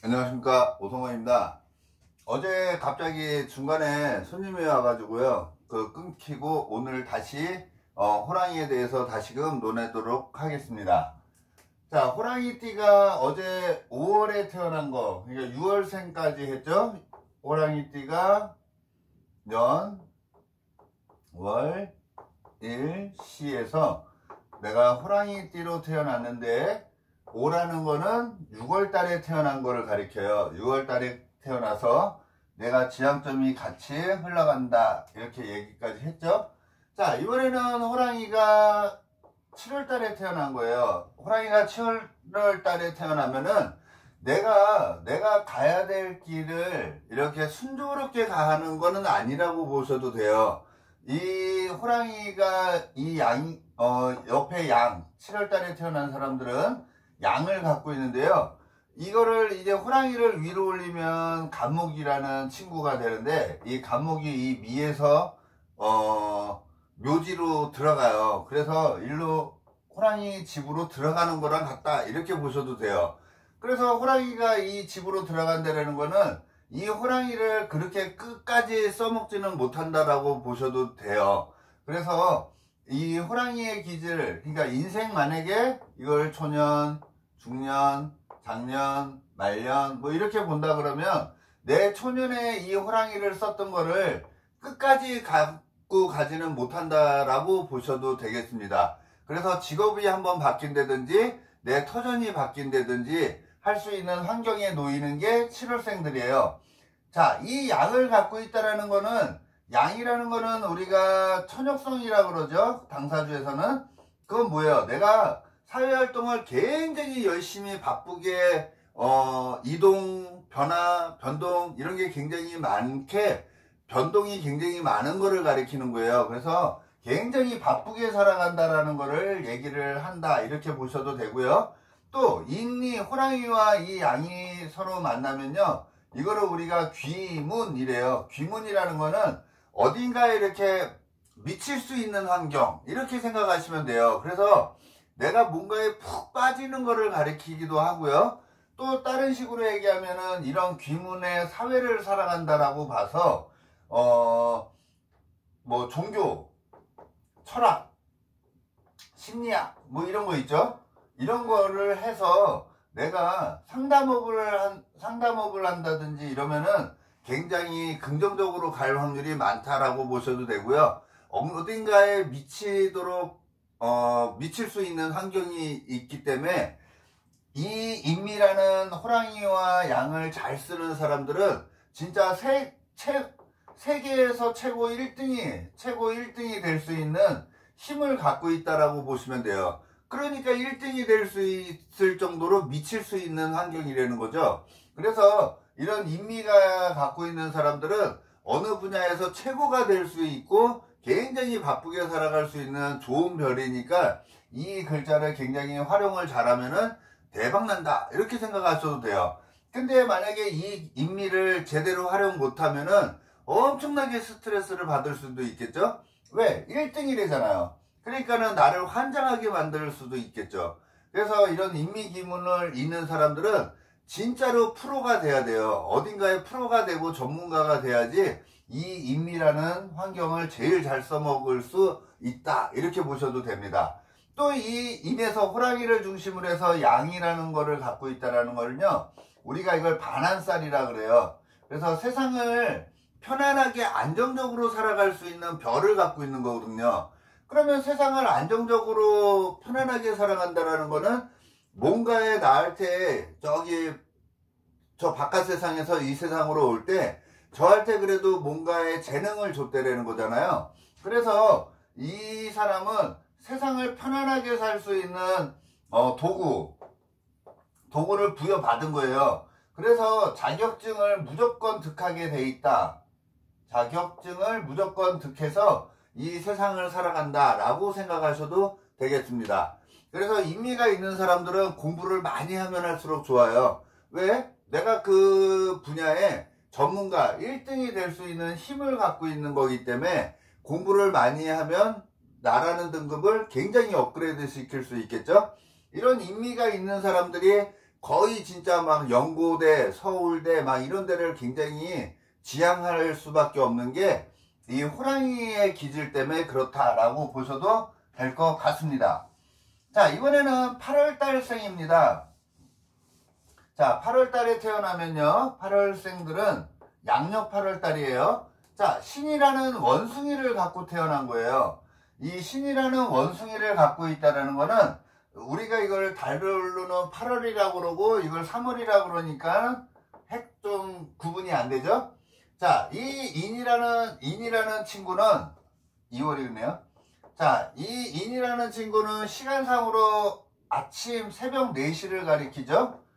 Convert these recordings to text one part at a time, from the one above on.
안녕하십니까. 오성호입니다. 어제 갑자기 중간에 손님이 와가지고요. 그 끊기고 오늘 다시 어, 호랑이에 대해서 다시금 논하도록 하겠습니다. 자 호랑이띠가 어제 5월에 태어난 거 그러니까 6월생까지 했죠? 호랑이띠가 년, 월, 일, 시에서 내가 호랑이띠로 태어났는데 오라는 거는 6월 달에 태어난 거를 가리켜요. 6월 달에 태어나서 내가 지향점이 같이 흘러간다. 이렇게 얘기까지 했죠. 자, 이번에는 호랑이가 7월 달에 태어난 거예요. 호랑이가 7월 달에 태어나면은 내가, 내가 가야 될 길을 이렇게 순조롭게 가는 거는 아니라고 보셔도 돼요. 이 호랑이가 이 양, 어, 옆에 양, 7월 달에 태어난 사람들은 양을 갖고 있는데요. 이거를 이제 호랑이를 위로 올리면 감목이라는 친구가 되는데 이 감목이 이 미에서 어 묘지로 들어가요. 그래서 일로 호랑이 집으로 들어가는 거랑 같다 이렇게 보셔도 돼요. 그래서 호랑이가 이 집으로 들어간다는 거는 이 호랑이를 그렇게 끝까지 써먹지는 못한다라고 보셔도 돼요. 그래서 이 호랑이의 기질, 그러니까 인생 만약에 이걸 초년, 중년, 장년, 말년 뭐 이렇게 본다 그러면 내 초년에 이 호랑이를 썼던 거를 끝까지 갖고 가지는 못한다라고 보셔도 되겠습니다. 그래서 직업이 한번 바뀐다든지 내 터전이 바뀐다든지 할 수 있는 환경에 놓이는 게 7월생들이에요. 자, 이 양을 갖고 있다라는 거는 양이라는 거는 우리가 천역성이라고 그러죠. 당사주에서는 그건 뭐예요? 내가 사회활동을 굉장히 열심히 바쁘게 어, 이동, 변화, 변동 이런 게 굉장히 많게 변동이 굉장히 많은 거를 가리키는 거예요. 그래서 굉장히 바쁘게 살아간다라는 거를 얘기를 한다 이렇게 보셔도 되고요. 또 인이 호랑이와 이 양이 서로 만나면요. 이거를 우리가 귀문이래요. 귀문이라는 거는 어딘가에 이렇게 미칠 수 있는 환경 이렇게 생각하시면 돼요. 그래서 내가 뭔가에 푹 빠지는 것을 가리키기도 하고요. 또 다른 식으로 얘기하면은 이런 귀문의 사회를 살아간다라고 봐서 어 뭐 종교, 철학, 심리학 뭐 이런 거 있죠. 이런 거를 해서 내가 상담업을 한 상담업을 한다든지 이러면은 굉장히 긍정적으로 갈 확률이 많다라고 보셔도 되고요. 어딘가에 미치도록 어, 미칠 수 있는 환경이 있기 때문에 이 인미라는 호랑이와 양을 잘 쓰는 사람들은 진짜 세, 체, 세계에서 최고 1등이 최고 1등이 될 수 있는 힘을 갖고 있다라고 보시면 돼요. 그러니까 1등이 될 수 있을 정도로 미칠 수 있는 환경이라는 거죠. 그래서 이런 인미가 갖고 있는 사람들은 어느 분야에서 최고가 될 수 있고 굉장히 바쁘게 살아갈 수 있는 좋은 별이니까 이 글자를 굉장히 활용을 잘하면은 대박난다. 이렇게 생각하셔도 돼요. 근데 만약에 이 인미를 제대로 활용 못하면은 엄청나게 스트레스를 받을 수도 있겠죠? 왜? 1등이래잖아요. 그러니까는 나를 환장하게 만들 수도 있겠죠. 그래서 이런 인미 기문을 잇는 사람들은 진짜로 프로가 돼야 돼요. 어딘가에 프로가 되고 전문가가 돼야지 이 인미라는 환경을 제일 잘 써먹을 수 있다. 이렇게 보셔도 됩니다. 또 이 인에서 호랑이를 중심으로 해서 양이라는 거를 갖고 있다라는 거는요 우리가 이걸 반환살이라 그래요. 그래서 세상을 편안하게 안정적으로 살아갈 수 있는 별을 갖고 있는 거거든요. 그러면 세상을 안정적으로 편안하게 살아간다라는 거는 뭔가에 나한테 저기 저 바깥 세상에서 이 세상으로 올 때 저한테 그래도 뭔가의 재능을 줬대라는 거잖아요. 그래서 이 사람은 세상을 편안하게 살 수 있는 어, 도구, 도구를 부여받은 거예요. 그래서 자격증을 무조건 득하게 돼 있다. 자격증을 무조건 득해서 이 세상을 살아간다 라고 생각하셔도 되겠습니다. 그래서 인미가 있는 사람들은 공부를 많이 하면 할수록 좋아요. 왜? 내가 그 분야에 전문가 1등이 될 수 있는 힘을 갖고 있는 거기 때문에 공부를 많이 하면 나라는 등급을 굉장히 업그레이드 시킬 수 있겠죠 이런 인미가 있는 사람들이 거의 진짜 막 연고대, 서울대 막 이런 데를 굉장히 지향할 수밖에 없는 게 이 호랑이의 기질 때문에 그렇다라고 보셔도 될 것 같습니다. 자, 이번에는 8월달생입니다. 자, 8월달에 태어나면요. 8월생들은 양력 8월달이에요. 자, 신이라는 원숭이를 갖고 태어난 거예요. 이 신이라는 원숭이를 갖고 있다는 거는 우리가 이걸 달로는 8월이라고 그러고 이걸 3월이라고 그러니까 핵 좀 구분이 안 되죠? 자, 이 인이라는 인이라는 친구는 2월이네요. 자, 이 인이라는 친구는 시간상으로 아침 새벽 4시를 가리키죠.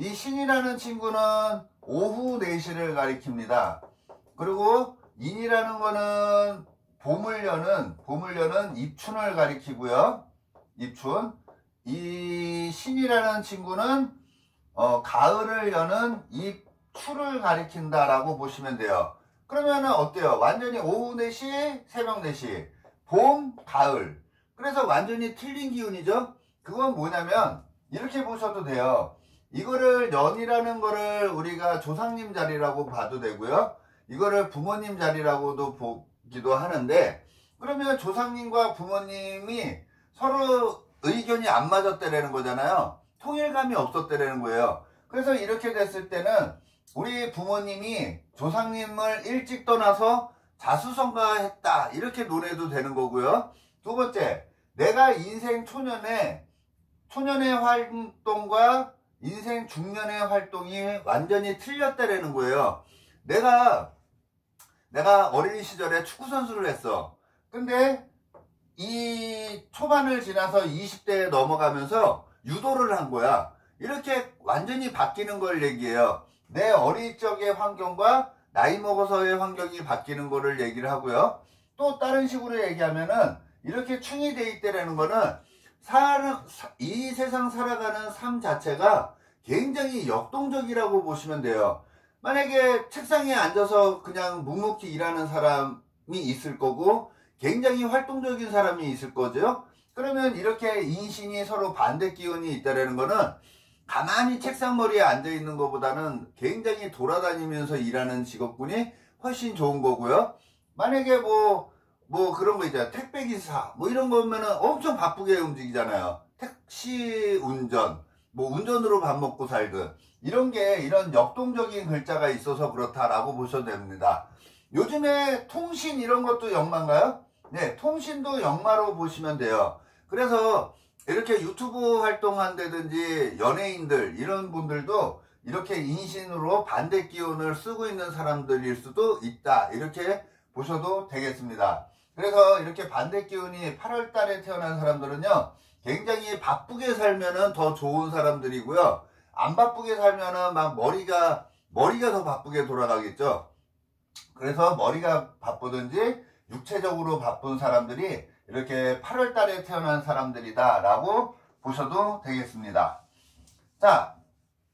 이 신이라는 친구는 오후 4시를 가리킵니다. 그리고 인이라는 거는 봄을 여는 여는 입춘을 가리키고요. 입춘. 이 신이라는 친구는 어, 가을을 여는 입추를 가리킨다라고 보시면 돼요. 그러면 어때요? 완전히 오후 4시, 새벽 4시. 봄, 가을. 그래서 완전히 틀린 기운이죠? 그건 뭐냐면 이렇게 보셔도 돼요. 이거를 연이라는 거를 우리가 조상님 자리라고 봐도 되고요. 이거를 부모님 자리라고도 보기도 하는데 그러면 조상님과 부모님이 서로 의견이 안 맞았다라는 거잖아요. 통일감이 없었다라는 거예요. 그래서 이렇게 됐을 때는 우리 부모님이 조상님을 일찍 떠나서 자수성가했다 이렇게 논해도 되는 거고요. 두 번째, 내가 인생 초년에 초년의 활동과 인생 중년의 활동이 완전히 틀렸다라는 거예요. 내가 내가 어린 시절에 축구 선수를 했어. 근데 이 초반을 지나서 20대에 넘어가면서 유도를 한 거야. 이렇게 완전히 바뀌는 걸 얘기해요. 내 어릴 적의 환경과 나이 먹어서의 환경이 바뀌는 거를 얘기를 하고요. 또 다른 식으로 얘기하면은 이렇게 충이 돼 있다라는 거는 사람, 이 세상 살아가는 삶 자체가 굉장히 역동적이라고 보시면 돼요. 만약에 책상에 앉아서 그냥 묵묵히 일하는 사람이 있을 거고 굉장히 활동적인 사람이 있을 거죠. 그러면 이렇게 인신이 서로 반대 기운이 있다라는 거는 가만히 책상 머리에 앉아 있는 것보다는 굉장히 돌아다니면서 일하는 직업군이 훨씬 좋은 거고요. 만약에 뭐, 뭐 그런 거 있잖아요. 택배 기사, 뭐 이런 거면은 엄청 바쁘게 움직이잖아요. 택시 운전, 뭐 운전으로 밥 먹고 살든. 이런 게 이런 역동적인 글자가 있어서 그렇다라고 보셔도 됩니다. 요즘에 통신 이런 것도 역마인가요? 네, 통신도 역마로 보시면 돼요. 그래서 이렇게 유튜브 활동한다든지 연예인들 이런 분들도 이렇게 인신으로 반대 기운을 쓰고 있는 사람들일 수도 있다. 이렇게 보셔도 되겠습니다. 그래서 이렇게 반대 기운이 8월 달에 태어난 사람들은요. 굉장히 바쁘게 살면은 더 좋은 사람들이고요. 안 바쁘게 살면은 막 머리가 머리가 더 바쁘게 돌아가겠죠. 그래서 머리가 바쁘든지 육체적으로 바쁜 사람들이 이렇게 8월 달에 태어난 사람들이다 라고 보셔도 되겠습니다. 자,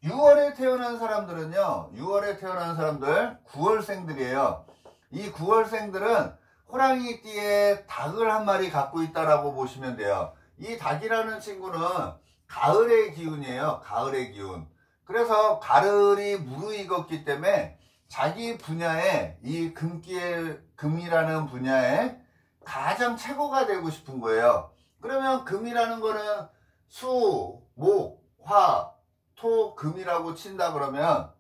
6월에 태어난 사람들은요, 6월에 태어난 사람들 9월생들이에요. 이 9월생들은 호랑이 띠에 닭을 한 마리 갖고 있다라고 보시면 돼요. 이 닭이라는 친구는 가을의 기운이에요. 가을의 기운. 그래서 가을이 무르익었기 때문에 자기 분야에 이 금기의 금이라는 분야에 가장 최고가 되고 싶은 거예요. 그러면 금이라는 거는 수, 목, 화, 토, 금이라고 친다 그러면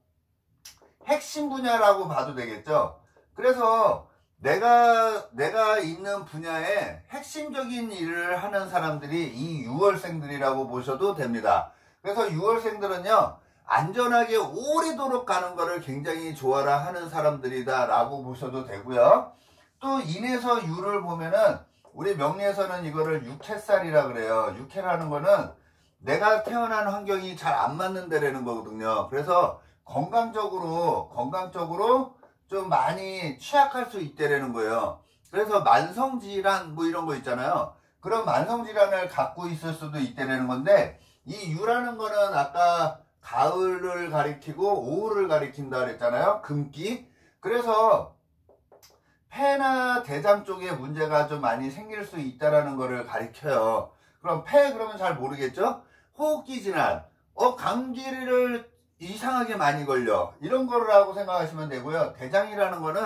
핵심 분야라고 봐도 되겠죠. 그래서 내가 내가 있는 분야에 핵심적인 일을 하는 사람들이 이 6월생들이라고 보셔도 됩니다. 그래서 6월생들은요. 안전하게 오래도록 가는 것을 굉장히 좋아라 하는 사람들이다 라고 보셔도 되고요. 또 인에서 유를 보면은 우리 명리에서는 이거를 육해살이라 그래요. 육해라는 거는 내가 태어난 환경이 잘 안 맞는 데라는 거거든요. 그래서 건강적으로 건강적으로 좀 많이 취약할 수 있다라는 거예요. 그래서 만성질환 뭐 이런 거 있잖아요. 그런 만성질환을 갖고 있을 수도 있다라는 건데 이 유라는 거는 아까 가을을 가리키고 오후를 가리킨다 그랬잖아요. 금기. 그래서 폐나 대장 쪽에 문제가 좀 많이 생길 수 있다라는 거를 가리켜요. 그럼 폐 그러면 잘 모르겠죠? 호흡기 질환. 어 감기를 이상하게 많이 걸려. 이런 거라고 생각하시면 되고요. 대장이라는 거는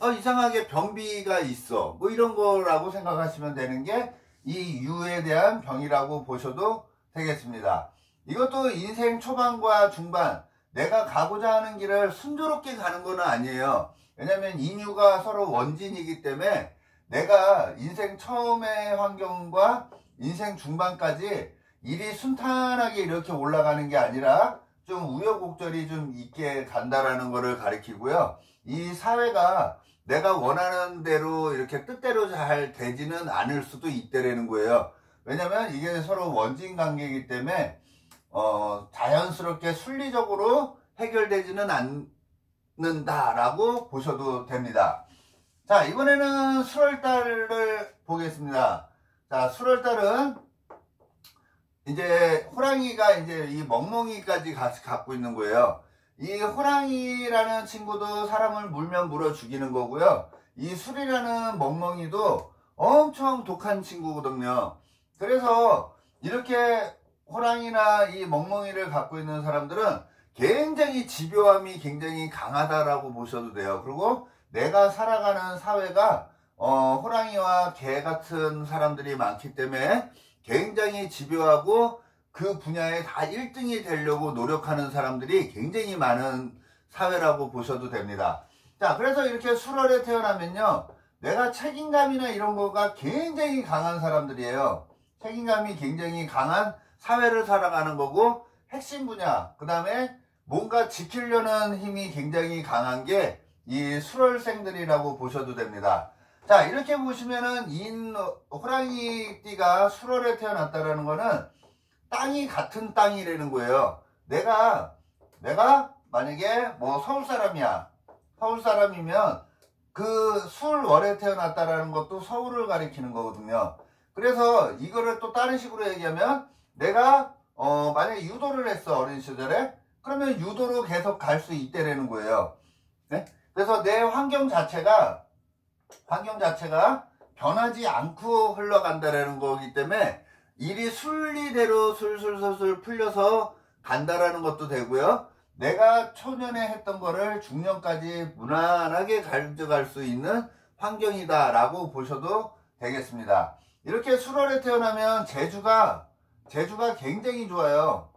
어 이상하게 변비가 있어. 뭐 이런 거라고 생각하시면 되는 게 이 유에 대한 병이라고 보셔도 되겠습니다. 이것도 인생 초반과 중반 내가 가고자 하는 길을 순조롭게 가는 거는 아니에요. 왜냐면 인유가 서로 원진이기 때문에 내가 인생 처음의 환경과 인생 중반까지 일이 순탄하게 이렇게 올라가는 게 아니라 좀 우여곡절이 좀 있게 간다라는 것을 가리키고요. 이 사회가 내가 원하는 대로 이렇게 뜻대로 잘 되지는 않을 수도 있다라는 거예요. 왜냐면 이게 서로 원진 관계이기 때문에 어, 자연스럽게 순리적으로 해결되지는 않는다라고 보셔도 됩니다. 자 이번에는 수월달을 보겠습니다. 자 수월달은 이제 호랑이가 이제 이 멍멍이까지 갖고 있는 거예요. 이 호랑이라는 친구도 사람을 물면 물어 죽이는 거고요. 이 술이라는 멍멍이도 엄청 독한 친구거든요. 그래서 이렇게 호랑이나 이 멍멍이를 갖고 있는 사람들은 굉장히 집요함이 굉장히 강하다라고 보셔도 돼요. 그리고 내가 살아가는 사회가 어, 호랑이와 개 같은 사람들이 많기 때문에 굉장히 집요하고 그 분야에 다 1등이 되려고 노력하는 사람들이 굉장히 많은 사회라고 보셔도 됩니다. 자, 그래서 이렇게 수월에 태어나면요. 내가 책임감이나 이런 거가 굉장히 강한 사람들이에요. 책임감이 굉장히 강한 사회를 살아가는 거고 핵심 분야, 그 다음에 뭔가 지키려는 힘이 굉장히 강한 게 이 수월생들이라고 보셔도 됩니다. 자 이렇게 보시면은 인 호랑이띠가 수월에 태어났다라는 거는 땅이 같은 땅이라는 거예요. 내가 내가 만약에 뭐 서울 사람이야. 서울 사람이면 그 술월에 태어났다라는 것도 서울을 가리키는 거거든요. 그래서 이거를 또 다른 식으로 얘기하면 내가 어 만약에 유도를 했어 어린 시절에 그러면 유도로 계속 갈 수 있다라는 거예요. 네? 그래서 내 환경 자체가 환경 자체가 변하지 않고 흘러간다라는 거기 때문에 일이 순리대로 술술술술 풀려서 간다라는 것도 되고요. 내가 초년에 했던 거를 중년까지 무난하게 가져갈 수 있는 환경이다라고 보셔도 되겠습니다. 이렇게 수월에 태어나면 제주가 제주가 굉장히 좋아요.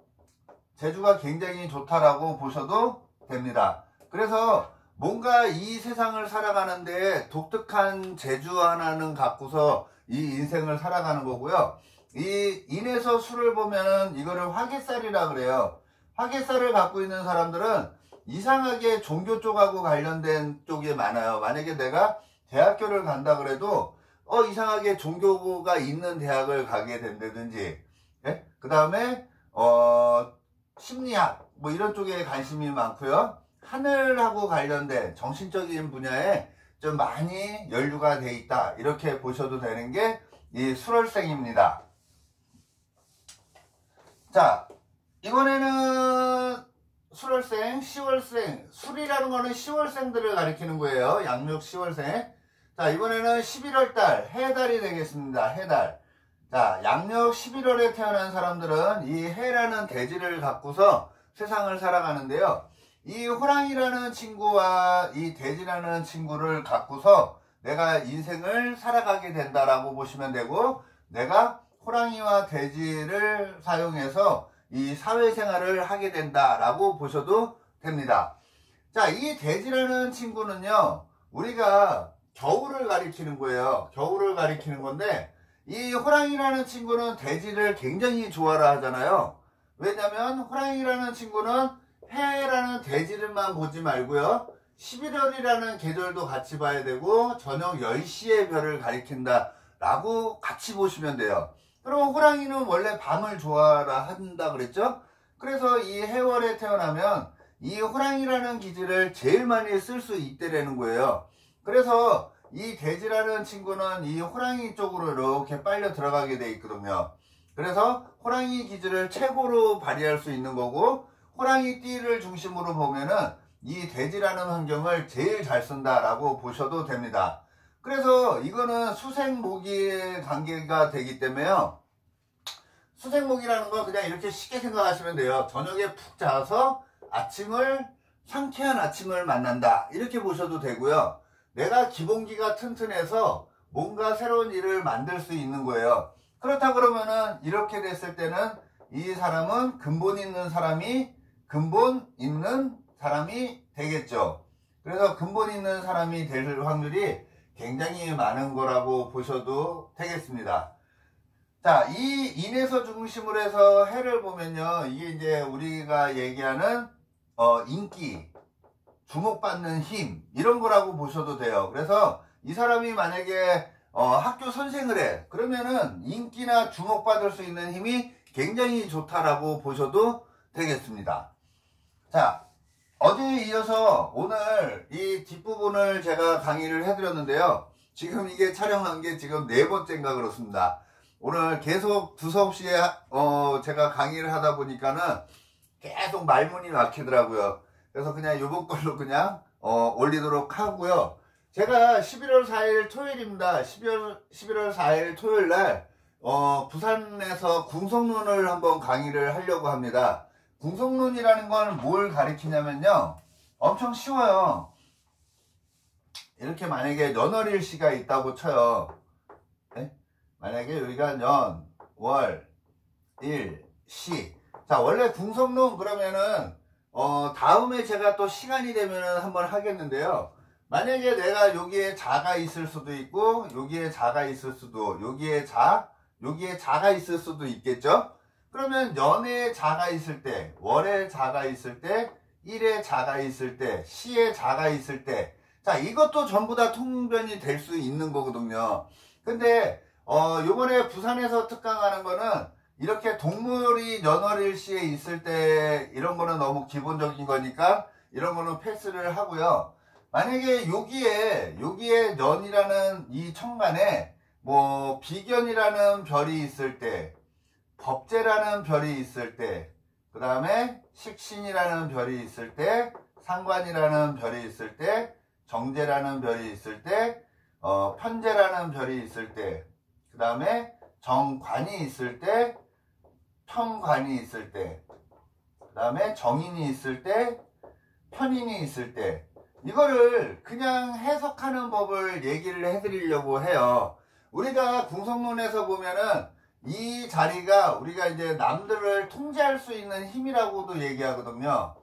제주가 굉장히 좋다라고 보셔도 됩니다. 그래서 뭔가 이 세상을 살아가는데 독특한 재주 하나는 갖고서 이 인생을 살아가는 거고요. 이 인에서 술을 보면은 이거를 화개살이라 그래요. 화개살을 갖고 있는 사람들은 이상하게 종교 쪽하고 관련된 쪽이 많아요. 만약에 내가 대학교를 간다 그래도 어 이상하게 종교가 있는 대학을 가게 된다든지 예? 그 다음에 어 심리학 뭐 이런 쪽에 관심이 많고요. 하늘하고 관련된 정신적인 분야에 좀 많이 연루가 돼 있다. 이렇게 보셔도 되는 게 이 수월생입니다. 자 이번에는 수월생 10월생. 술이라는 거는 10월생들을 가리키는 거예요. 양력 10월생. 자 이번에는 11월달 해달이 되겠습니다. 해달. 자 양력 11월에 태어난 사람들은 이 해라는 대지를 갖고서 세상을 살아가는데요 이 호랑이라는 친구와 이 돼지라는 친구를 갖고서 내가 인생을 살아가게 된다라고 보시면 되고 내가 호랑이와 돼지를 사용해서 이 사회생활을 하게 된다라고 보셔도 됩니다. 자, 이 돼지라는 친구는요, 우리가 겨울을 가리키는 거예요. 겨울을 가리키는 건데, 이 호랑이라는 친구는 돼지를 굉장히 좋아라 하잖아요. 왜냐면 호랑이라는 친구는 해라는 대지를만 보지 말고요. 11월이라는 계절도 같이 봐야 되고 저녁 10시의 별을 가리킨다 라고 같이 보시면 돼요. 그럼 호랑이는 원래 밤을 좋아라 한다 그랬죠? 그래서 이 해월에 태어나면 이 호랑이라는 기질을 제일 많이 쓸 수 있다라는 거예요. 그래서 이 돼지라는 친구는 이 호랑이 쪽으로 이렇게 빨려 들어가게 돼 있거든요. 그래서 호랑이 기질을 최고로 발휘할 수 있는 거고 호랑이 띠를 중심으로 보면은 이 돼지라는 환경을 제일 잘 쓴다라고 보셔도 됩니다. 그래서 이거는 수생모기의 관계가 되기 때문에요. 수생목이라는 거 그냥 이렇게 쉽게 생각하시면 돼요. 저녁에 푹 자서 아침을 상쾌한 아침을 만난다 이렇게 보셔도 되고요. 내가 기본기가 튼튼해서 뭔가 새로운 일을 만들 수 있는 거예요. 그렇다 그러면은 이렇게 됐을 때는 이 사람은 근본 있는 사람이 근본 있는 사람이 되겠죠. 그래서 근본 있는 사람이 될 확률이 굉장히 많은 거라고 보셔도 되겠습니다. 자, 이 인에서 중심으로 해서 해를 보면요. 이게 이제 우리가 얘기하는 어, 인기, 주목받는 힘 이런 거라고 보셔도 돼요. 그래서 이 사람이 만약에 어, 학교 선생을 해 그러면은 인기나 주목받을 수 있는 힘이 굉장히 좋다라고 보셔도 되겠습니다. 자, 어제에 이어서 오늘 이 뒷부분을 제가 강의를 해드렸는데요. 지금 이게 촬영한 게 지금 네 번째인가 그렇습니다. 오늘 계속 두서없이 어, 제가 강의를 하다 보니까는 계속 말문이 막히더라고요. 그래서 그냥 요번 걸로 그냥 어, 올리도록 하고요. 제가 11월 4일 토요일입니다. 12월, 11월 4일 토요일 날 어, 부산에서 궁성론을 한번 강의를 하려고 합니다. 궁성론이라는 건 뭘 가리키냐면요. 엄청 쉬워요. 이렇게 만약에 연월일 시가 있다고 쳐요. 네? 만약에 여기가 연, 월, 일, 시. 자, 원래 궁성론 그러면은 어, 다음에 제가 또 시간이 되면은 한번 하겠는데요. 만약에 내가 여기에 자가 있을 수도 있고, 여기에 자가 있을 수도, 여기에 자, 여기에 자가 있을 수도 있겠죠? 그러면 연에 자가 있을 때, 월에 자가 있을 때, 일에 자가 있을 때, 시에 자가 있을 때, 자, 이것도 전부 다 통변이 될 수 있는 거거든요. 근데, 어, 요번에 부산에서 특강하는 거는 이렇게 동물이 연월일시에 있을 때 이런 거는 너무 기본적인 거니까 이런 거는 패스를 하고요. 만약에 여기에 여기에 연이라는 이 천간에 뭐 비견이라는 별이 있을 때 법제라는 별이 있을 때 그 다음에 식신이라는 별이 있을 때 상관이라는 별이 있을 때 정제라는 별이 있을 때 어, 편제라는 별이 있을 때 그 다음에 정관이 있을 때 편관이 있을 때, 그 다음에 정인이 있을 때, 편인이 있을 때, 이거를 그냥 해석하는 법을 얘기를 해드리려고 해요. 우리가 궁성론에서 보면은 이 자리가 우리가 이제 남들을 통제할 수 있는 힘이라고도 얘기하거든요.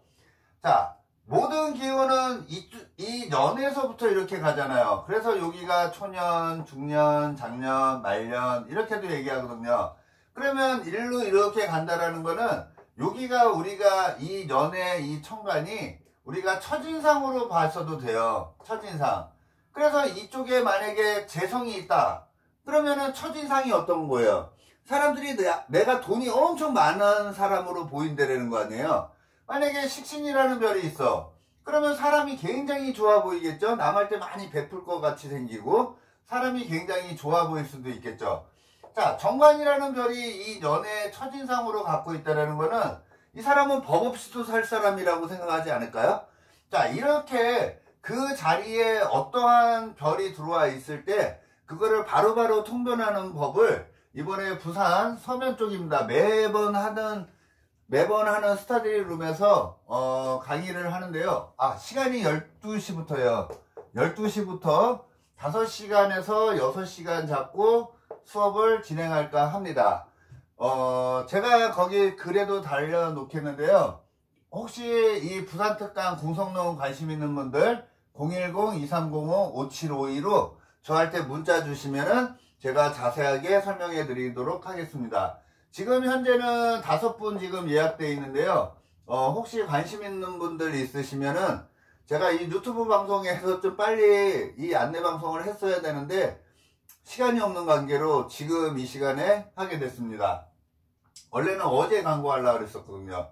자, 모든 기운은 이, 이 년에서부터 이렇게 가잖아요. 그래서 여기가 초년, 중년, 장년, 말년 이렇게도 얘기하거든요. 그러면 일로 이렇게 간다라는 거는 여기가 우리가 이 연의 이 천간이 우리가 첫인상으로 봤어도 돼요. 첫인상. 그래서 이쪽에 만약에 재성이 있다. 그러면은 첫인상이 어떤 거예요? 사람들이 내, 가 돈이 엄청 많은 사람으로 보인다는 거 아니에요? 만약에 식신이라는 별이 있어. 그러면 사람이 굉장히 좋아 보이겠죠? 남할 때 많이 베풀 것 같이 생기고 사람이 굉장히 좋아 보일 수도 있겠죠. 자, 정관이라는 별이 이 연의 첫인상으로 갖고 있다는 거는 이 사람은 법 없이도 살 사람이라고 생각하지 않을까요? 자, 이렇게 그 자리에 어떠한 별이 들어와 있을 때 그거를 바로바로 바로 통변하는 법을 이번에 부산 서면 쪽입니다. 매번 하는 매번 하는 스타디 룸에서 어, 강의를 하는데요. 아, 시간이 12시부터요. 12시부터 5시간에서 6시간 잡고 수업을 진행할까 합니다. 어, 제가 거기 글에도 달려놓겠는데요. 혹시 이 부산특강 궁성농 관심 있는 분들 010-2305-5752로 저한테 문자 주시면은 제가 자세하게 설명해 드리도록 하겠습니다. 지금 현재는 다섯 분 지금 예약되어 있는데요. 어, 혹시 관심 있는 분들 있으시면은 제가 이 유튜브 방송에서 좀 빨리 이 안내 방송을 했어야 되는데 시간이 없는 관계로 지금 이 시간에 하게 됐습니다. 원래는 어제 광고하려고 그랬었거든요.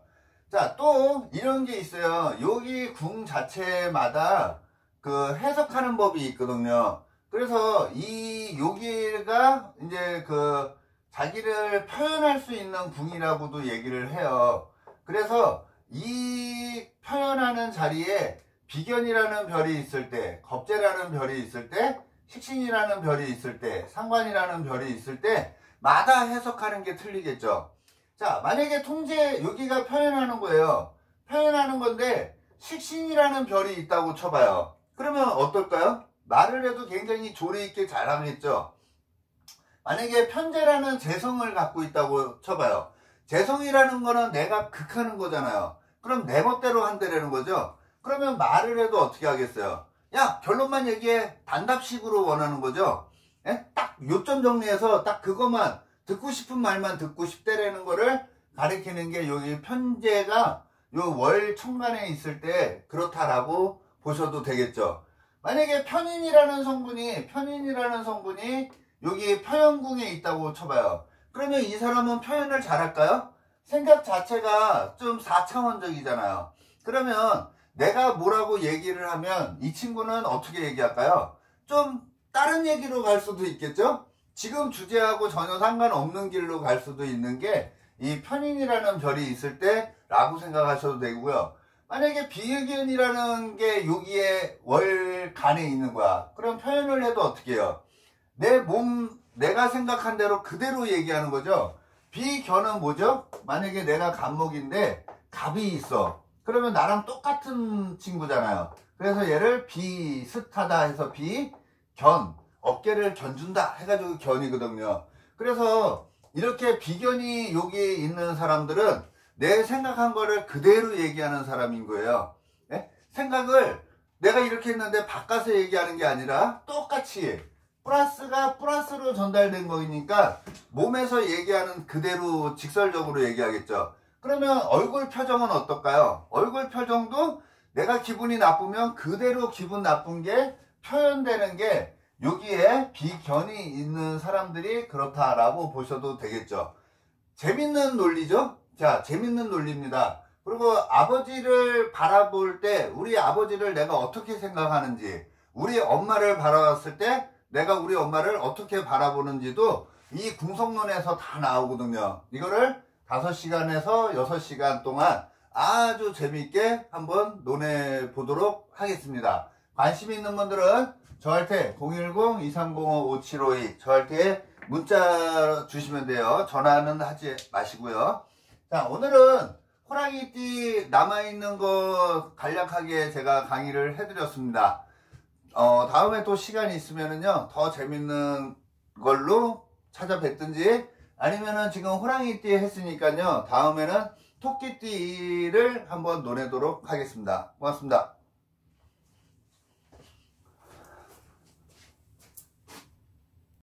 자, 또 이런 게 있어요. 여기 궁 자체마다 그 해석하는 법이 있거든요. 그래서 이 여기가 이제 그 자기를 표현할 수 있는 궁이라고도 얘기를 해요. 그래서 이 표현하는 자리에 비견이라는 별이 있을 때, 겁재라는 별이 있을 때, 식신이라는 별이 있을 때, 상관이라는 별이 있을 때, 마다 해석하는 게 틀리겠죠. 자, 만약에 통제, 여기가 표현하는 거예요. 표현하는 건데, 식신이라는 별이 있다고 쳐봐요. 그러면 어떨까요? 말을 해도 굉장히 조리 있게 잘하겠죠. 만약에 편재라는 재성을 갖고 있다고 쳐봐요. 재성이라는 거는 내가 극하는 거잖아요. 그럼 내 멋대로 한다라는 거죠. 그러면 말을 해도 어떻게 하겠어요? 야, 결론만 얘기해. 단답식으로 원하는 거죠. 예? 딱 요점 정리해서 딱 그것만 듣고 싶은 말만 듣고 싶다라는 거를 가리키는 게 여기 편제가 요월 천간에 있을 때 그렇다라고 보셔도 되겠죠. 만약에 편인이라는 성분이 편인이라는 성분이 여기 표현궁에 있다고 쳐봐요. 그러면 이 사람은 표현을 잘할까요? 생각 자체가 좀 4차원적이잖아요. 그러면 내가 뭐라고 얘기를 하면 이 친구는 어떻게 얘기할까요? 좀 다른 얘기로 갈 수도 있겠죠? 지금 주제하고 전혀 상관없는 길로 갈 수도 있는 게 이 편인이라는 별이 있을 때 라고 생각하셔도 되고요. 만약에 비의견이라는 게 여기에 월간에 있는 거야. 그럼 표현을 해도 어떻게 해요? 내 몸, 내가 생각한 대로 그대로 얘기하는 거죠. 비견은 뭐죠? 만약에 내가 간목인데 갑이 있어. 그러면 나랑 똑같은 친구잖아요. 그래서 얘를 비슷하다 해서 비견, 어깨를 견준다 해가지고 견이거든요. 그래서 이렇게 비견이 여기 있는 사람들은 내 생각한 거를 그대로 얘기하는 사람인 거예요. 예? 생각을 내가 이렇게 했는데 바꿔서 얘기하는 게 아니라 똑같이 플러스가 플러스로 전달된 거니까 몸에서 얘기하는 그대로 직설적으로 얘기하겠죠. 그러면 얼굴 표정은 어떨까요? 얼굴 표정도 내가 기분이 나쁘면 그대로 기분 나쁜 게 표현되는 게 여기에 비견이 있는 사람들이 그렇다라고 보셔도 되겠죠. 재밌는 논리죠? 자, 재밌는 논리입니다. 그리고 아버지를 바라볼 때 우리 아버지를 내가 어떻게 생각하는지 우리 엄마를 바라봤을 때 내가 우리 엄마를 어떻게 바라보는지도 이 궁성론에서 다 나오거든요. 이거를 5시간에서 6시간 동안 아주 재미있게 한번 논해 보도록 하겠습니다. 관심 있는 분들은 저한테 010-2305-5752 저한테 문자 주시면 돼요. 전화는 하지 마시고요. 자, 오늘은 호랑이띠 남아있는 거 간략하게 제가 강의를 해드렸습니다. 어, 다음에 또 시간이 있으면은요, 더 재밌는 걸로 찾아뵙든지, 아니면은 지금 호랑이띠 했으니까요, 다음에는 토끼띠를 한번 논해도록 하겠습니다. 고맙습니다.